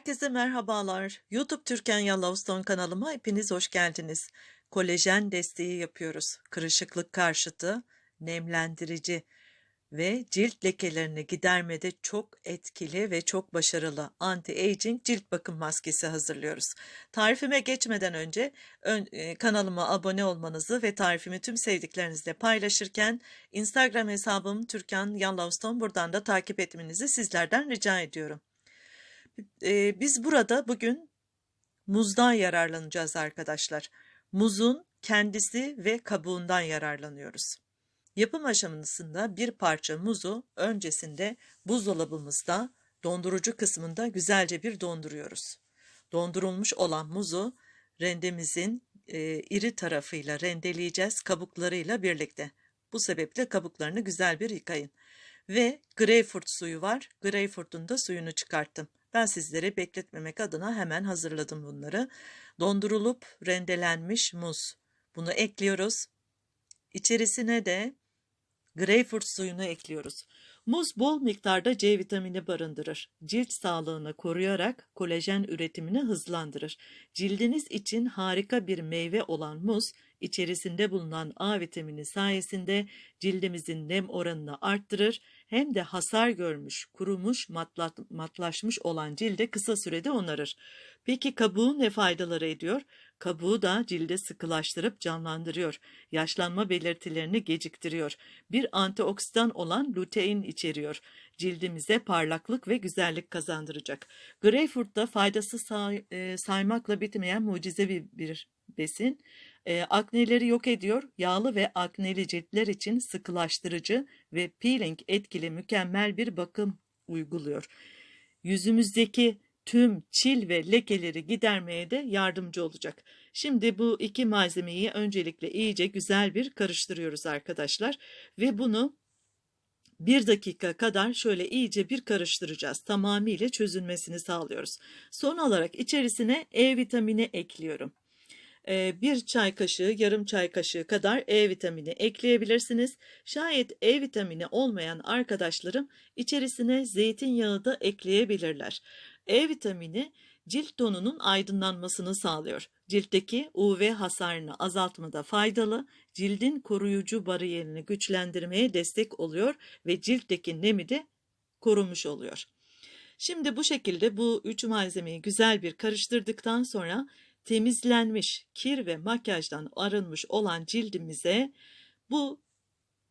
Herkese merhabalar. YouTube Türkan Yallavston kanalıma hepiniz hoş geldiniz. Kolajen desteği yapıyoruz. Kırışıklık karşıtı, nemlendirici ve cilt lekelerini gidermede çok etkili ve çok başarılı anti-aging cilt bakım maskesi hazırlıyoruz. Tarifime geçmeden önce ön, e, kanalıma abone olmanızı ve tarifimi tüm sevdiklerinizle paylaşırken Instagram hesabım Türkan Yallavston buradan da takip etmenizi sizlerden rica ediyorum. Ee, biz burada bugün muzdan yararlanacağız arkadaşlar. Muzun kendisi ve kabuğundan yararlanıyoruz. Yapım aşamasında bir parça muzu öncesinde buzdolabımızda dondurucu kısmında güzelce bir donduruyoruz. Dondurulmuş olan muzu rendemizin e, iri tarafıyla rendeleyeceğiz kabuklarıyla birlikte. Bu sebeple kabuklarını güzel bir yıkayın. Ve greyfurt suyu var. Greyfurt'un da suyunu çıkarttım. Ben sizlere bekletmemek adına hemen hazırladım bunları. Dondurulup rendelenmiş muz. Bunu ekliyoruz. İçerisine de greyfurt suyunu ekliyoruz. Muz bol miktarda C vitamini barındırır. Cilt sağlığını koruyarak kolajen üretimini hızlandırır. Cildiniz için harika bir meyve olan muz, içerisinde bulunan A vitamini sayesinde cildimizin nem oranını arttırır hem de hasar görmüş, kurumuş, matlat, matlaşmış olan cilde kısa sürede onarır. Peki kabuğu ne faydaları ediyor? Kabuğu da cilde sıkılaştırıp canlandırıyor. Yaşlanma belirtilerini geciktiriyor. Bir antioksidan olan lutein içeriyor. Cildimize parlaklık ve güzellik kazandıracak. Greyfurt da faydası say, e, saymakla bitmeyen mucizevi bir besin. E, akneleri yok ediyor. Yağlı ve akneli ciltler için sıkılaştırıcı ve peeling etkili mükemmel bir bakım uyguluyor. Yüzümüzdeki tüm çil ve lekeleri gidermeye de yardımcı olacak. Şimdi bu iki malzemeyi öncelikle iyice güzel bir karıştırıyoruz arkadaşlar ve bunu bir dakika kadar şöyle iyice bir karıştıracağız. Tamamıyla çözülmesini sağlıyoruz. Son olarak içerisine E vitamini ekliyorum. Bir çay kaşığı, yarım çay kaşığı kadar E vitamini ekleyebilirsiniz. Şayet E vitamini olmayan arkadaşlarım içerisine zeytinyağı da ekleyebilirler. E vitamini cilt tonunun aydınlanmasını sağlıyor. Ciltteki UV hasarını azaltmada faydalı, cildin koruyucu bariyerini güçlendirmeye destek oluyor ve ciltteki nemi de korumuş oluyor. Şimdi bu şekilde bu üç malzemeyi güzel bir karıştırdıktan sonra temizlenmiş, kir ve makyajdan arınmış olan cildimize bu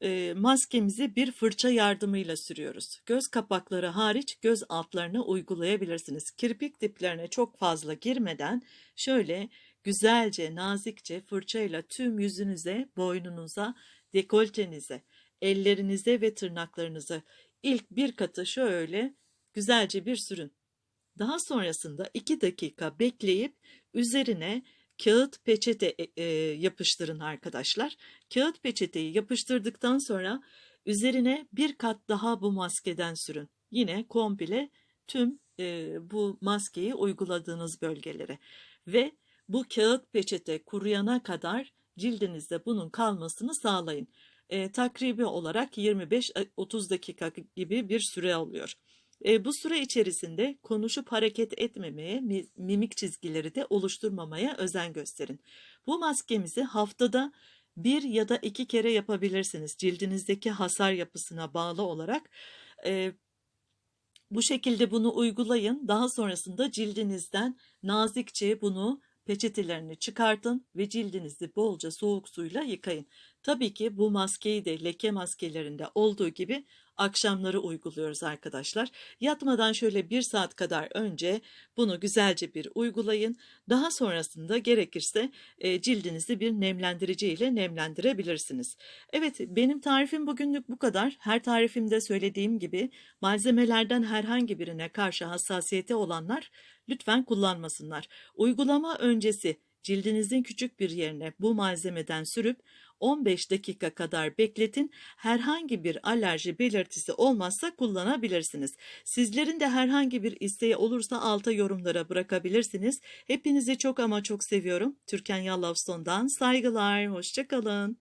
e, maskemizi bir fırça yardımıyla sürüyoruz. Göz kapakları hariç göz altlarına uygulayabilirsiniz. Kirpik diplerine çok fazla girmeden şöyle güzelce nazikçe fırçayla tüm yüzünüze, boynunuza, dekoltenize, ellerinize ve tırnaklarınıza ilk bir katı şöyle güzelce bir sürün. Daha sonrasında 2 dakika bekleyip üzerine kağıt peçete e, e, yapıştırın arkadaşlar. Kağıt peçeteyi yapıştırdıktan sonra üzerine bir kat daha bu maskeden sürün. Yine komple tüm e, bu maskeyi uyguladığınız bölgelere ve bu kağıt peçete kuruyana kadar cildinizde bunun kalmasını sağlayın. E, takribi olarak 25-30 dakika gibi bir süre alıyor. E, bu süre içerisinde konuşup hareket etmemeye, mimik çizgileri de oluşturmamaya özen gösterin. Bu maskemizi haftada bir ya da iki kere yapabilirsiniz cildinizdeki hasar yapısına bağlı olarak. E, bu şekilde bunu uygulayın. Daha sonrasında cildinizden nazikçe bunu peçetelerini çıkartın ve cildinizi bolca soğuk suyla yıkayın. Tabii ki bu maskeyi de leke maskelerinde olduğu gibi akşamları uyguluyoruz arkadaşlar. Yatmadan şöyle bir saat kadar önce bunu güzelce bir uygulayın. Daha sonrasında gerekirse e, cildinizi bir nemlendirici ile nemlendirebilirsiniz. Evet benim tarifim bugünlük bu kadar. Her tarifimde söylediğim gibi malzemelerden herhangi birine karşı hassasiyeti olanlar lütfen kullanmasınlar. Uygulama öncesi cildinizin küçük bir yerine bu malzemeden sürüp 15 dakika kadar bekletin. Herhangi bir alerji belirtisi olmazsa kullanabilirsiniz. Sizlerin de herhangi bir isteği olursa alta yorumlara bırakabilirsiniz. Hepinizi çok ama çok seviyorum. Türkan Yallavson'dan saygılar. Hoşçakalın.